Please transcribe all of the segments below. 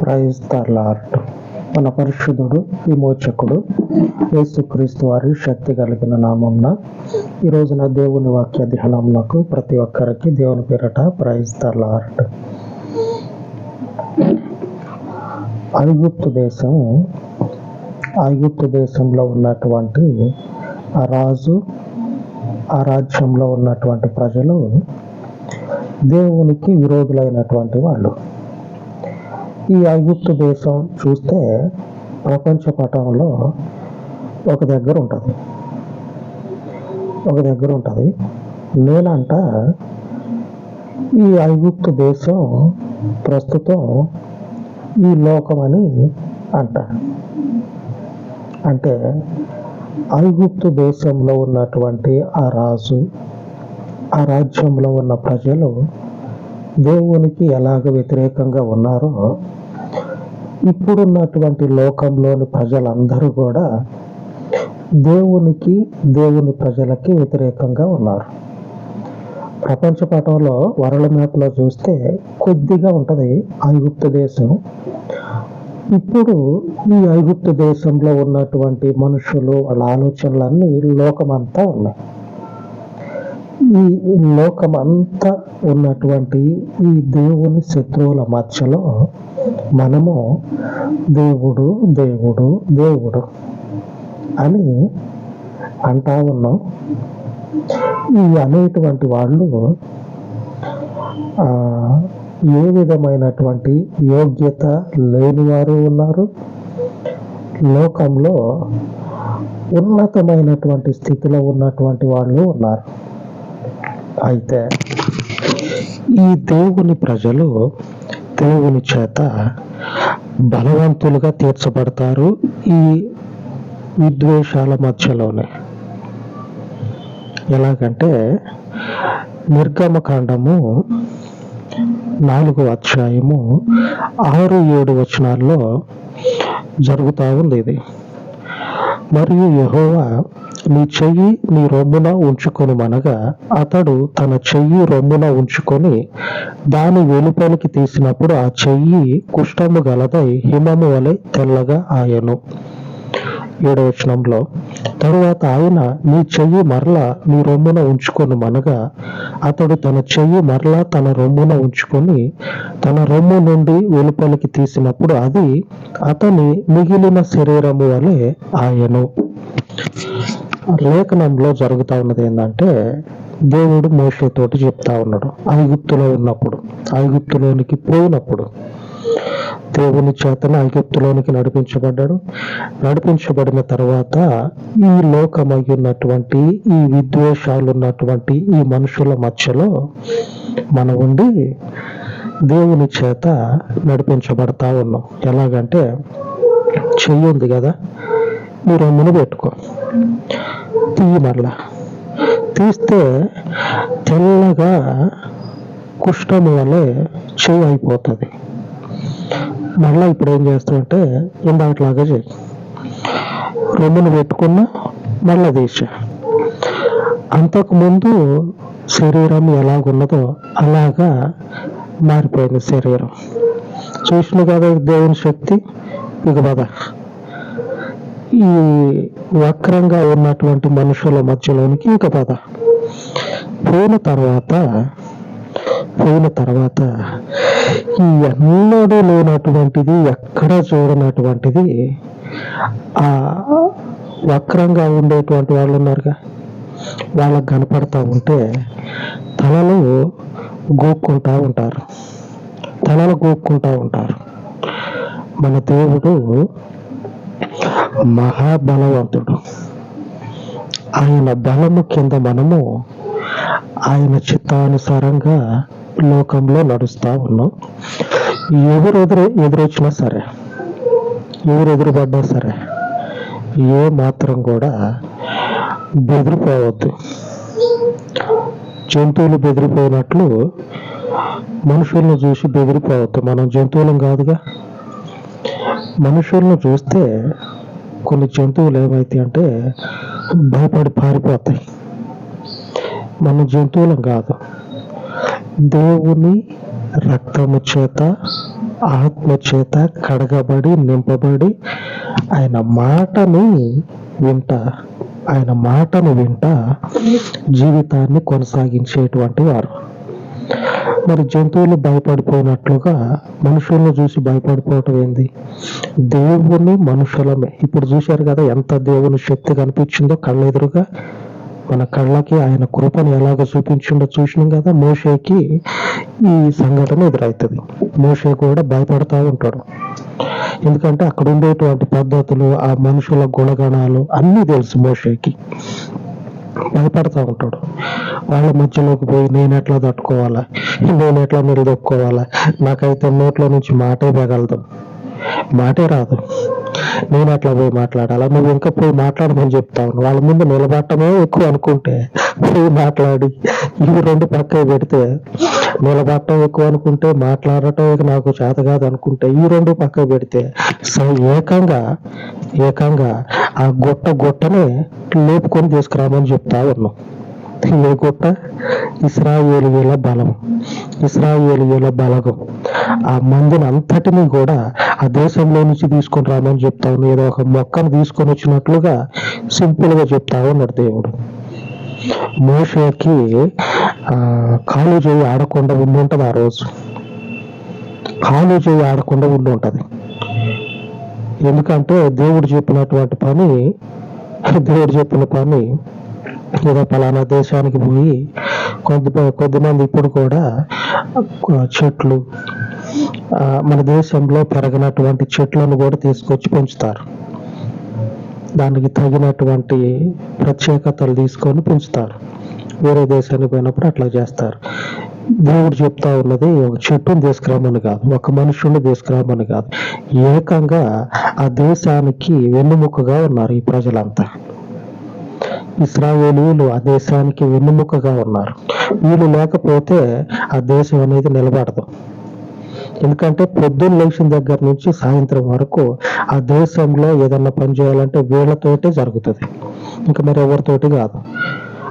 Praise the lord. మన పరిశుద్ధుడు విమోచకుడు యేసుక్రీస్తు వారి శక్తి కలిగిన నామంన ఈ రోజున దేవుని వాక్య ధ్యానంలో ప్రతి ఒక్కరికి దేవుని పేరట ప్రైజ్ ద లార్డ్. ఐగుప్తు దేశం ఐగుప్తు దేశంలో ఉన్నటువంటి ఆ రాజు ఆ రాజ్యంలో ఉన్నటువంటి ప్రజలు దేవునికి విరోధులైనటువంటి వాళ్ళు. ఈ ఐగుప్తు దేశం చూస్తే ప్రపంచ పటంలో ఒక దగ్గర ఉంటుంది. ఒక దగ్గర ఉంటుంది. నేనంట ఈ ఐగుప్తు దేశం ప్రస్తుతం ఈ లోకం అని అంట అంటే ఐగుప్తు దేశంలో ఉన్నటువంటి ఆ రాజు ఆ రాజ్యంలో ఉన్న ప్రజలు దేవునికి ఎలాగ వ్యతిరేకంగా ఉన్నారో ఇప్పుడున్నటువంటి లోకంలోని ప్రజలందరూ కూడా దేవునికి దేవుని ప్రజలకి వ్యతిరేకంగా ఉన్నారు. ప్రపంచ పటంలో వరల్డ్ మ్యాప్లో చూస్తే కొద్దిగా ఉంటుంది ఐగుప్త దేశం. ఇప్పుడు ఈ ఐగుప్త దేశంలో ఉన్నటువంటి మనుషులు వాళ్ళ ఆలోచనలన్నీ లోకమంతా ఉన్నాయి. ఈ లోకమంతా ఉన్నటువంటి ఈ దేవుని శత్రువుల మధ్యలో మనము దేవుడు దేవుడు దేవుడు అని అంటా ఉన్నాం. ఈ అనేటువంటి వాళ్ళు ఏ విధమైనటువంటి యోగ్యత లేని వారు ఉన్నారు? లోకంలో ఉన్నతమైనటువంటి స్థితిలో ఉన్నటువంటి వాళ్ళు ఉన్నారు. అయితే ఈ దేవుని ప్రజలు దేవుని చేత బలవంతులుగా తీర్చబడతారు ఈ విద్వేషాల మధ్యలోనే. ఎలాగంటే నిర్గమకాండము నాలుగు అధ్యాయము ఆరు ఏడు వచనాల్లో జరుగుతూ ఉంది ఇది మరియు యహోవా నీ చెయ్యి నీ రొమ్మున ఉంచుకొని మనగా అతడు తన చెయ్యి రొమ్మున ఉంచుకొని దాని వెలుపలికి తీసినప్పుడు ఆ చెయ్యి కుష్టము గలదై హిమము వలె తెల్లగా ఆయను. ఏడవచనంలో తరువాత ఆయన నీ చెయ్యి మరలా నీ రొమ్మున ఉంచుకొని మనగా అతడు తన చెయ్యి మరలా తన రొమ్మున ఉంచుకొని తన రొమ్ము నుండి వెలుపలికి తీసినప్పుడు అది అతని మిగిలిన శరీరము వలె ఆయను. లేఖనంలో జరుగుతూ ఉన్నది ఏంటంటే దేవుడు మోషతోటి చెప్తా ఉన్నాడు ఐగుప్తులో ఉన్నప్పుడు ఐగుప్తులోనికి పోయినప్పుడు. దేవుని చేతన ఐగుప్తులోనికి నడిపించబడ్డాడు. నడిపించబడిన తర్వాత ఈ లోకమై ఉన్నటువంటి ఈ విద్వేషాలు ఉన్నటువంటి ఈ మనుషుల మధ్యలో మనం ఉండి దేవుని చేత నడిపించబడతా ఉన్నాం. ఎలాగంటే చెయ్యి ఉంది కదా మీరు రొమ్మును పెట్టుకో. తీయి మరలా. తీస్తే తెల్లగా కుష్టం వలె చెయ్యి అయిపోతుంది. మళ్ళీ ఇప్పుడు ఏం చేస్తామంటే ఇందాకలాగా చేయి. రొమ్మును పెట్టుకున్నా మళ్ళీ తీసా అంతకుముందు శరీరం ఎలాగున్నదో అలాగా మారిపోయింది శరీరం. చూసిన కదా దేవుని శక్తి? ఇక పద. ఈ వక్రంగా ఉన్నటువంటి మనుషుల మధ్యలోనికి ఇక పద. పోయిన తర్వాత పోయిన తర్వాత ఈ ఎన్నడూ లేనటువంటిది ఎక్కడ చూడనటువంటిది ఆ వక్రంగా ఉండేటువంటి వాళ్ళు ఉన్నారుగా. వాళ్ళకు కనపడతా ఉంటే తలలు గోక్కుంటా ఉంటారు. తలలు గోక్కుంటా ఉంటారు. మన దేవుడు మహాబలవంతుడు. ఆయన బలము కింద మనము ఆయన చిత్తానుసారంగా లోకంలో నడుస్తూ ఉన్నాం. ఎవరు ఎదురు ఎదురొచ్చినా సరే ఎవరు ఎదురుపడ్డా సరే ఏ మాత్రం కూడా బెదిరిపోవద్దు. జంతువులు బెదిరిపోయినట్లు మనుషులను చూసి బెదిరిపోవద్దు. మనం జంతువులం కాదుగా. మనుషులను చూస్తే కొన్ని జంతువులు ఏమైతాయి అంటే భయపడి పారిపోతాయి. మన జంతువులం కాదు. దేవుని రక్తము చేత ఆత్మ చేత కడగబడి నింపబడి ఆయన మాటని వింట ఆయన మాటను వింట జీవితాన్ని కొనసాగించేటువంటి వారు. మరి జంతువులు భయపడిపోయినట్లుగా మనుషులను చూసి భయపడిపోవటం ఏంది? దేవుని మనుషులమే. ఇప్పుడు చూశారు కదా ఎంత దేవుని శక్తి కనిపించిందో కళ్ళెదురుగా మన కళ్ళకి ఆయన కృపను ఎలాగ చూపించిండో చూసినాం కదా మోషేకి ఈ సంఘటన ఎదురవుతుంది మోషే కూడా భయపడతా ఉంటాడు. ఎందుకంటే అక్కడ ఉండేటువంటి పద్ధతులు ఆ మనుషుల గుణగణాలు అన్నీ తెలుసు మోషేకి. భయపడతా ఉంటాడు. వాళ్ళ మధ్యలోకి పోయి నేను ఎట్లా తట్టుకోవాలా? నేను ఎట్లా నిలదొక్కోవాలా నాకైతే నోట్లో నుంచి మాటే పగలదు మాటే రాదు. నేను అట్లా పోయి మాట్లాడాలా? నువ్వు ఇంకా పోయి మాట్లాడమని చెప్తావు వాళ్ళ ముందు నిలబడటమే ఎక్కువ అనుకుంటే పోయి మాట్లాడి ఇవి రెండు పక్కకి పెడితే నిలబడటం ఎక్కువ అనుకుంటే మాట్లాడటం నాకు చేత కాదు అనుకుంటే ఈ రెండు పక్కకు పెడితే సో ఏకంగా ఏకంగా ఆ గుట్ట గుట్టనే లేపుకొని తీసుకురామని చెప్తా ఉన్నాం ఏ గుట్ట బలం. ఇస్రాయేలీల బలగం. ఆ మందిని అంతటిని కూడా ఆ దేశంలో నుంచి తీసుకొని రామని చెప్తా ఉన్నాడు ఏదో ఒక మొక్కను తీసుకొని వచ్చినట్లుగా సింపుల్గా చెప్తా ఉన్నాడు దేవుడు. మోషకి ఆ కాలు చేయి ఆడకుండా ఉండి ఉంటది ఆ రోజు. కాలు చేయి ఆడకుండా ఉండి ఉంటుంది. ఎందుకంటే దేవుడు చెప్పినటువంటి పని దేవుడు చెప్పిన పని ఏదో పలానా దేశానికి పోయి కొద్ది కొద్దిమంది ఇప్పుడు కూడా చెట్లు మన దేశంలో పెరగనటువంటి చెట్లను కూడా తీసుకొచ్చి పెంచుతారు. దానికి తగినటువంటి ప్రత్యేకతలు తీసుకొని పెంచుతారు. వేరే దేశానికి పోయినప్పుడు అట్లా చేస్తారు. దేవుడు చెప్తా ఉన్నది ఒక చెట్టును తీసుకురామని కాదు ఒక మనుషుని తీసుకురామని కాదు. ఏకంగా ఆ దేశానికి వెన్నుముకగా ఉన్నారు ఈ ప్రజలంతా. ఇస్రాయేలీలు ఆ దేశానికి వెన్నుముకగా ఉన్నారు. వీళ్ళు లేకపోతే ఆ దేశం అనేది నిలబడదు. ఎందుకంటే పొద్దున్న లేచిన దగ్గర నుంచి సాయంత్రం వరకు ఆ దేశంలో ఏదన్నా పని చేయాలంటే వీళ్ళతోటే జరుగుతుంది. ఇంకా మరి ఎవరితోటి కాదు.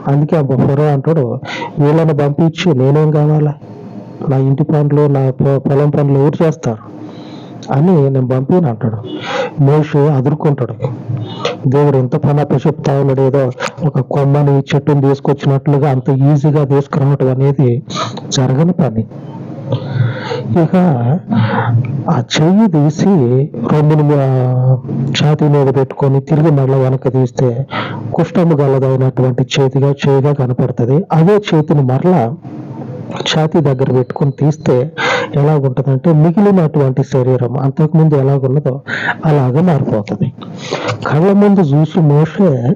అందుకే ఆ బొఫరో అంటాడు వీళ్ళని పంపించి నేనేం కావాలా? నా ఇంటి పనులు నా పొలం పనులు ఎవరు చేస్తారు? అని నేను పంపిన అంటాడు. మోషే అదురుకుంటాడు. దేవుడు ఎంత పని ఉన్నాడు ఏదో ఒక కొమ్మని చెట్టుని తీసుకొచ్చినట్లుగా అంత ఈజీగా తీసుకురావటం అనేది జరగని పని. ఇక ఆ చెయ్యి తీసి రొమ్ముని ఛాతి ఛాతీ మీద పెట్టుకొని తిరిగి మళ్ళీ వెనక తీస్తే కుష్టము గలదైనటువంటి చేతిగా చేయిగా కనపడుతుంది. అదే చేతిని మరలా ఛాతీ దగ్గర పెట్టుకొని తీస్తే ఎలాగుంటుందంటే మిగిలినటువంటి శరీరం అంతకుముందు ఎలాగున్నదో అలాగే మారిపోతుంది. కళ్ళ ముందు చూసి మోసే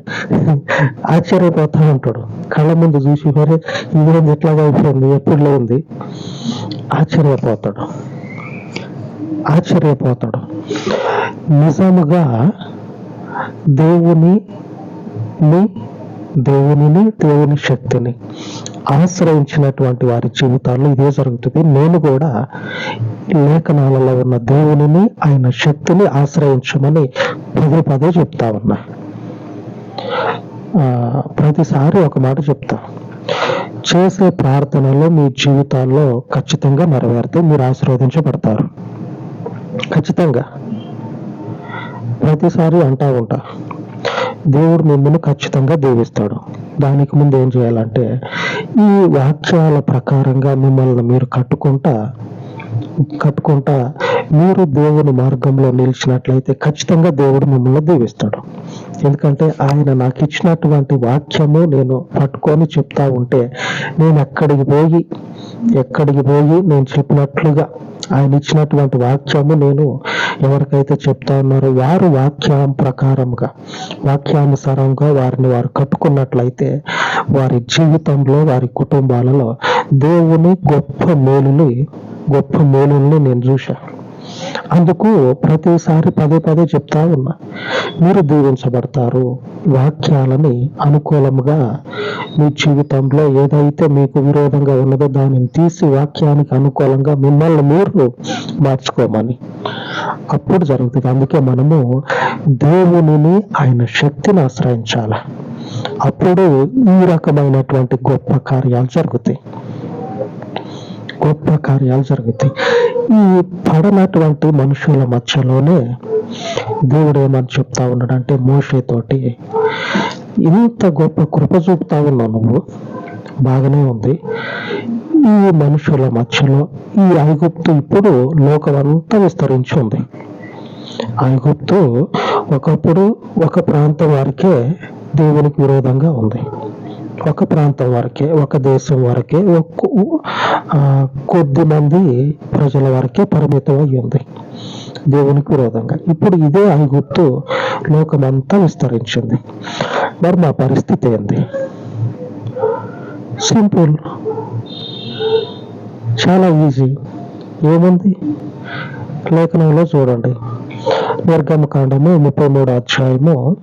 ఆశ్చర్యపోతా ఉంటాడు. కళ్ళ ముందు చూసి మరి ఇదేంది ఎట్లాగా అయిపోయింది ఎప్పుడులో ఉంది? ఆశ్చర్యపోతాడు. ఆశ్చర్యపోతాడు. నిజముగా దేవుని దేవునిని దేవుని శక్తిని ఆశ్రయించినటువంటి వారి జీవితాల్లో ఇదే జరుగుతుంది. నేను కూడా లేఖనాలలో ఉన్న దేవునిని ఆయన శక్తిని ఆశ్రయించమని పదే పదే చెప్తా ఉన్నా. ఆ, ప్రతిసారి ఒక మాట చెప్తా. చేసే ప్రార్థనలో మీ జీవితాల్లో ఖచ్చితంగా నెరవేరితే మీరు ఆశీర్వదించబడతారు. ఖచ్చితంగా. ప్రతిసారి అంటా ఉంటా. దేవుడు మిమ్మల్ని ఖచ్చితంగా దీవిస్తాడు. దానికి ముందు ఏం చేయాలంటే ఈ వాక్యాల ప్రకారంగా మిమ్మల్ని మీరు కట్టుకుంటా కట్టుకుంటా మీరు దేవుని మార్గంలో నిలిచినట్లయితే ఖచ్చితంగా దేవుడు మిమ్మల్ని దీవిస్తాడు. ఎందుకంటే ఆయన నాకు ఇచ్చినటువంటి వాక్యము నేను పట్టుకొని చెప్తా ఉంటే నేను ఎక్కడికి పోయి ఎక్కడికి పోయి నేను చెప్పినట్లుగా ఆయన ఇచ్చినటువంటి వాక్యము నేను ఎవరికైతే చెప్తా ఉన్నారో వారు వాక్యం ప్రకారంగా వాక్యానుసారంగా వారిని వారు కట్టుకున్నట్లయితే వారి జీవితంలో వారి కుటుంబాలలో దేవుని గొప్ప మేలుని గొప్ప మేలుల్ని నేను చూశాను అందుకు ప్రతిసారి పదే పదే చెప్తా ఉన్నా. మీరు దీవించబడతారు. వాక్యాలని అనుకూలంగా మీ జీవితంలో ఏదైతే మీకు విరోధంగా ఉన్నదో దానిని తీసి వాక్యానికి అనుకూలంగా మిమ్మల్ని మీరు మార్చుకోమని. అప్పుడు జరుగుతుంది. అందుకే మనము దేవునిని ఆయన శక్తిని ఆశ్రయించాలి. అప్పుడు ఈ రకమైనటువంటి గొప్ప కార్యాలు జరుగుతాయి. గొప్ప కార్యాలు జరుగుతాయి. ఈ పడనటువంటి మనుషుల మధ్యలోనే దేవుడు ఏమని చెప్తా ఉన్నాడంటే మోషేతోటి ఇంత గొప్ప కృప చూపుతా ఉన్నావు నువ్వు. బాగానే ఉంది. ఈ మనుషుల మధ్యలో ఈ ఐగుప్తు ఇప్పుడు లోకమంతా విస్తరించి ఉంది. ఐగుప్తు ఒకప్పుడు ఒక ప్రాంతం వారికే దేవునికి విరోధంగా ఉంది. ఒక ప్రాంతం వరకే ఒక దేశం వరకే ఆ, కొద్ది మంది ప్రజల వరకే పరిమితం అయి ఉంది. దేవునికి విరోధంగా ఇప్పుడు ఇదే ఐగుప్తు లోకమంతా విస్తరించింది. మరి మా పరిస్థితి ఏంది? సింపుల్. చాలా ఈజీ. ఏముంది? లేఖనంలో చూడండి. నిర్గమకాండము ముప్పై మూడు అధ్యాయము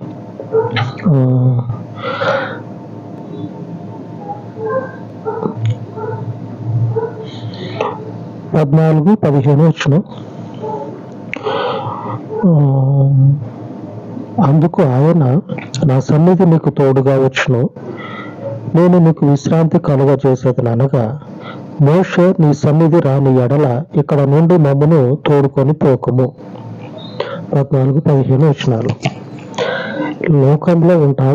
పద్నాలుగు పదిహేను వచ్చిన అందుకు ఆయన నా సన్నిధి నీకు తోడుగా వచ్చును. నేను నీకు విశ్రాంతి కలుగజేసేది అనగా మోషే నీ సన్నిధి రాని ఎడల ఇక్కడ నుండి మమ్మను తోడుకొని పోకము. పద్నాలుగు పదిహేను వచ్చినాలు లోకంలో ఉంటా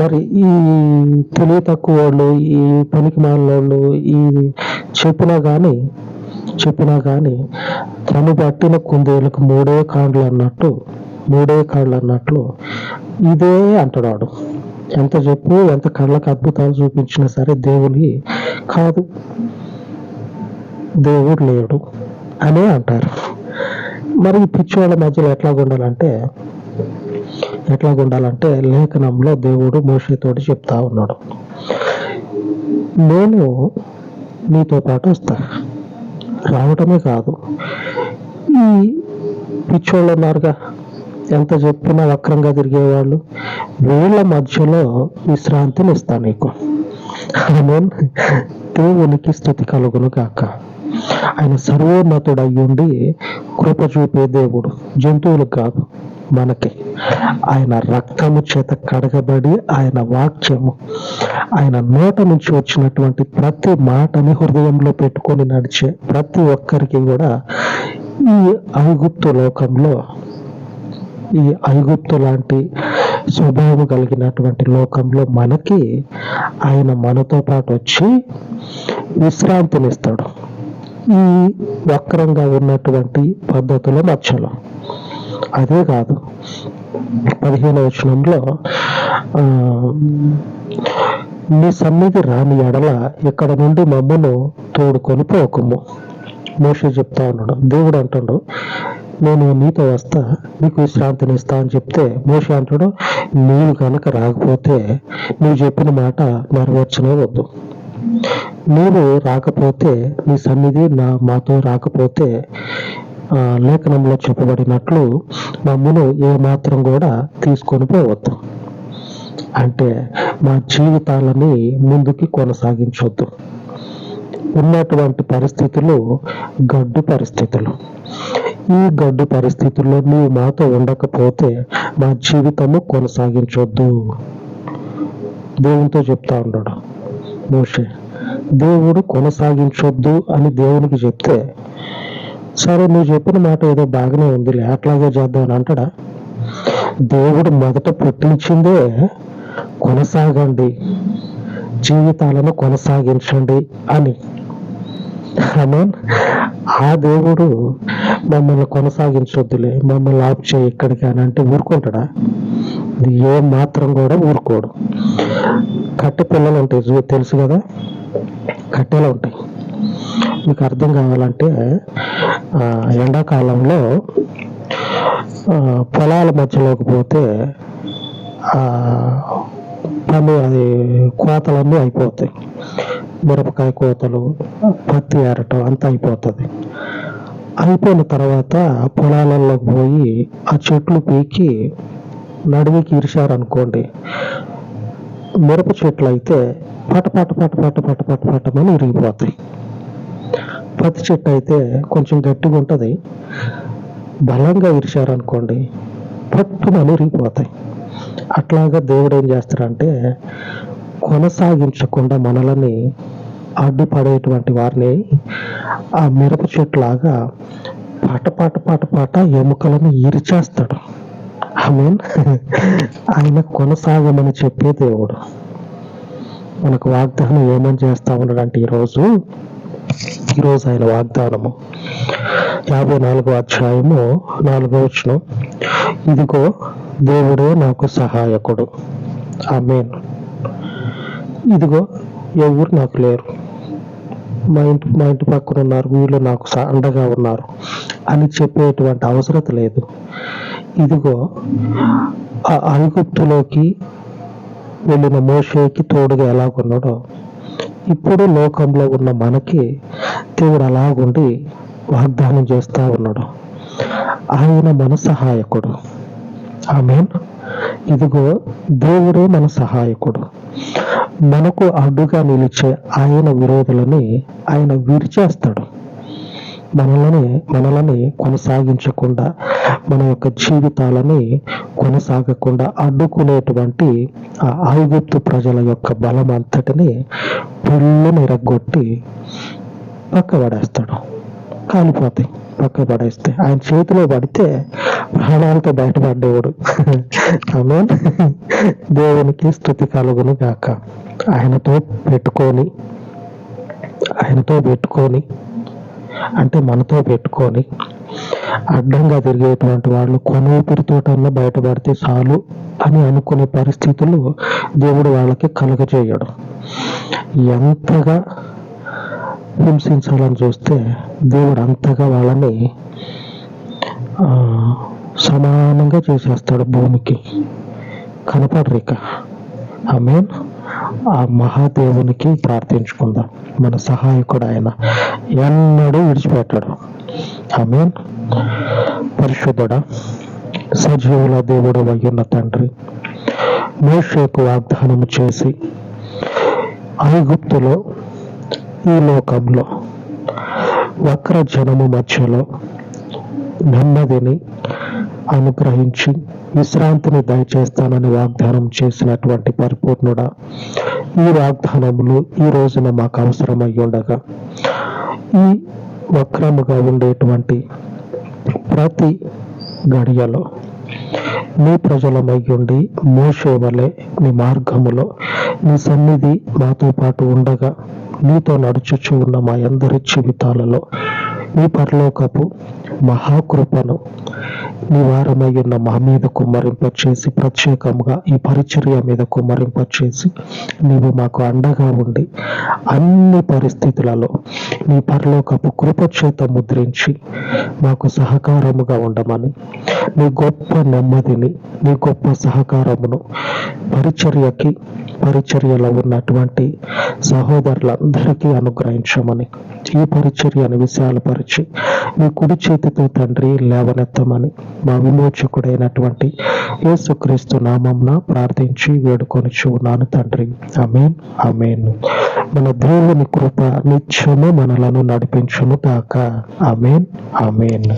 మరి ఈ తెలివి తక్కువ వాళ్ళు ఈ పనికి మాలినోళ్ళు ఈ చెప్పినా కానీ చెప్పినా కానీ తను పట్టిన కుందేలకు మూడే కాండ్లు అన్నట్టు మూడే కాళ్ళు అన్నట్లు ఇదే అంటున్నాడు. ఎంత చెప్పు ఎంత కళ్ళకు అద్భుతాలు చూపించినా సరే దేవుని కాదు దేవుడు లేడు అనే అంటారు. మరి ఈ పిచ్చివాళ్ళ మధ్యలో ఎట్లా ఉండాలంటే ఎట్లా ఉండాలంటే లేఖనంలో దేవుడు మోషేతోటి చెప్తా ఉన్నాడు. నేను నీతో పాటు వస్తా. రావటమే కాదు. ఈ పిచ్చోళ్ళు ఉన్నారుగా ఎంత చెప్పినా వక్రంగా తిరిగేవాళ్ళు వీళ్ళ మధ్యలో విశ్రాంతిని ఇస్తా నీకు. ఆమేన్. దేవునికి స్థుతి కలుగును కాక ఆయన సర్వోన్నతుడు అయ్యుండి కృప చూపే దేవుడు. జంతువులకు కాదు. మనకి. ఆయన రక్తము చేత కడగబడి ఆయన వాక్యము ఆయన నోట నుంచి వచ్చినటువంటి ప్రతి మాటని హృదయంలో పెట్టుకొని నడిచే ప్రతి ఒక్కరికి కూడా ఈ ఐగుప్తు లోకంలో ఈ ఐగుప్తు లాంటి స్వభావం కలిగినటువంటి లోకంలో మనకి ఆయన మనతో పాటు వచ్చి విశ్రాంతినిస్తాడు. ఈ వక్రంగా ఉన్నటువంటి పద్ధతుల మధ్యలో. అదే కాదు పదిహేను వచనంలో ఆ, నీ సన్నిధి రాని ఎడల ఇక్కడ నుండి మమ్మను తోడుకొని పోకము. మోష చెప్తా ఉన్నాడు. దేవుడు అంటాడు నేను నీతో వస్తా నీకు విశ్రాంతిని ఇస్తా అని చెప్తే మోష అంటాడు నీవు కనుక రాకపోతే నువ్వు చెప్పిన మాట నెరవేర్చనే వద్దు. నీవు రాకపోతే నీ సన్నిధి నా మాతో రాకపోతే లేఖనంలో చెప్పబడినట్లు మమ్మను ఏ మాత్రం కూడా తీసుకొని పోవద్దు. అంటే మా జీవితాలని ముందుకి కొనసాగించొద్దు. ఉన్నటువంటి పరిస్థితులు గడ్డు పరిస్థితులు. ఈ గడ్డు పరిస్థితుల్లో నువ్వు మాతో ఉండకపోతే మా జీవితము కొనసాగించొద్దు. దేవునితో చెప్తా ఉన్నాడు మోషే. దేవుడు కొనసాగించొద్దు అని దేవునికి చెప్తే సరే నువ్వు చెప్పిన మాట ఏదో బాగానే ఉంది అట్లాగే చేద్దాం అని అంటాడా? దేవుడు మొదట పుట్టించిందే కొనసాగండి జీవితాలను కొనసాగించండి అని. ఆమేన్. ఆ దేవుడు మమ్మల్ని కొనసాగించొద్దులే మమ్మల్ని ఆప్ చేయి ఇక్కడికి అని అంటే ఊరుకుంటాడా? ఏ మాత్రం కూడా ఊరుకోడు. కట్టె పిల్లలు ఉంటాయి తెలుసు కదా? కట్టెలు ఉంటాయి. మీకు అర్థం కావాలంటే ఎండాకాలంలో పొలాల మధ్యలోకి పోతే పని అది కోతలన్నీ అయిపోతాయి. మిరపకాయ కోతలు పత్తి ఏరటం అంతా అయిపోతుంది. అయిపోయిన తర్వాత పొలాలలోకి పోయి ఆ చెట్లు పీకి నడివికి ఇరిశారనుకోండి మిరప చెట్లు అయితే పట పట పట పట పట పట పటమని ఇరిగిపోతాయి. పత్తి చెట్టు అయితే కొంచెం గట్టిగా ఉంటుంది. బలంగా ఇరిచారనుకోండి పట్టున ఇరిగిపోతాయి అట్లాగా దేవుడు ఏం చేస్తాడంటే కొనసాగించకుండా మనలని అడ్డుపడేటువంటి వారిని ఆ మిరప చెట్టులాగా పాట పాట పాట పాట ఎముకలను ఇరిచేస్తాడు. ఐ మీన్ ఆయన కొనసాగమని చెప్పే దేవుడు. మనకు వాగ్దానం ఏమని చేస్తా ఉన్నాడంటే ఈరోజు ఈరోజు ఆయన వాగ్దానము. యాభై నాలుగో అధ్యాయము నాలుగో వచ్చిన ఇదిగో దేవుడే నాకు సహాయకుడు. ఆమెన్. ఇదిగో ఎవరు నాకు లేరు. మా ఇంటి మా ఇంటి పక్కన ఉన్నారు వీళ్ళు నాకు స- అండగా ఉన్నారు అని చెప్పేటువంటి అవసరత లేదు. ఇదిగో ఆ ఐగుప్తులోకి వెళ్ళిన మోషేకి తోడుగా ఎలాగున్నాడో ఇప్పుడు లోకంలో ఉన్న మనకి దేవుడు అలాగుండి వాగ్దానం చేస్తూ ఉన్నాడు. ఆయన మన సహాయకుడు. ఆమెన్. ఇదిగో దేవుడే మన సహాయకుడు. మనకు అడ్డుగా నిలిచే ఆయన విరోధులని ఆయన విరిచేస్తాడు మనలని మనలని కొనసాగించకుండా మన యొక్క జీవితాలని కొనసాగకుండా అడ్డుకునేటువంటి ఆ ఐగుప్తు ప్రజల యొక్క బలం అంతటిని పుల్లని రగ్గొట్టి పక్క పడేస్తాడు. కాలిపోతాయి పక్క పడేస్తే ఆయన చేతిలో పడితే ప్రాణాలతో బయటపడ్డేవాడు. ఆమె దేవునికి స్థుతి కలుగును గాక. ఆయనతో పెట్టుకొని ఆయనతో పెట్టుకొని అంటే మనతో పెట్టుకొని అడ్డంగా తిరిగేటువంటి వాళ్ళు కొన ఊపిరితోటన్నా బయటపడితే చాలు అని అనుకునే పరిస్థితులు దేవుడు వాళ్ళకి కలగజేయడు ఎంతగా హింసించాలని చూస్తే దేవుడు అంతగా వాళ్ళని ఆ, సమానంగా చేసేస్తాడు భూమికి. కనపడరిక. మీన్ ఆ మహాదేవునికి ప్రార్థించుకుందాం. మన సహాయకుడు ఆయన ఎన్నడూ విడిచిపెట్టాడు. ఆమె పరిశుద్ధుడ సజీవుల దేవుడు అయ్యున్న తండ్రి మోషకు వాగ్దానము చేసి ఐగుప్తులో ఈ లోకంలో వక్ర జనము మధ్యలో నెమ్మదిని అనుగ్రహించి విశ్రాంతిని దయచేస్తానని వాగ్దానం చేసినటువంటి పరిపూర్ణుడ ఈ వాగ్దానములు ఈ రోజున మాకు అవసరమై ఉండగా ఈ వక్రముగా ఉండేటువంటి ప్రతి గడియలో నీ ప్రజలమై ఉండి మోషే వలె నీ మార్గములో నీ సన్నిధి మాతో పాటు ఉండగా నీతో నడుచుచు ఉన్న మా అందరి జీవితాలలో నీ పరలోకపు మహాకృపను నివారమై ఉన్న మా మీద కుమ్మరింపచేసి ప్రత్యేకంగా ఈ పరిచర్య మీద కుమ్మరింపచేసి నీవు మాకు అండగా ఉండి అన్ని పరిస్థితులలో నీ పరలోకపు కృప చేత ముద్రించి మాకు సహకారముగా ఉండమని నీ గొప్ప నెమ్మదిని నీ గొప్ప సహకారమును పరిచర్యకి పరిచర్యలో ఉన్నటువంటి సహోదరులందరికీ అనుగ్రహించమని ఈ పరిచర్యను విశాలపరిచి మీ కుడి చేతితో తండ్రి లేవనెత్తమని మా విమోచకుడైనటువంటి యేసుక్రీస్తు నామంన ప్రార్థించి వేడుకొని చూన్నాను తండ్రి. అమేన్ అమేన్ మన దేవుని కృప నిత్యము మనలను నడిపించును కాక అమేన్ అమేన్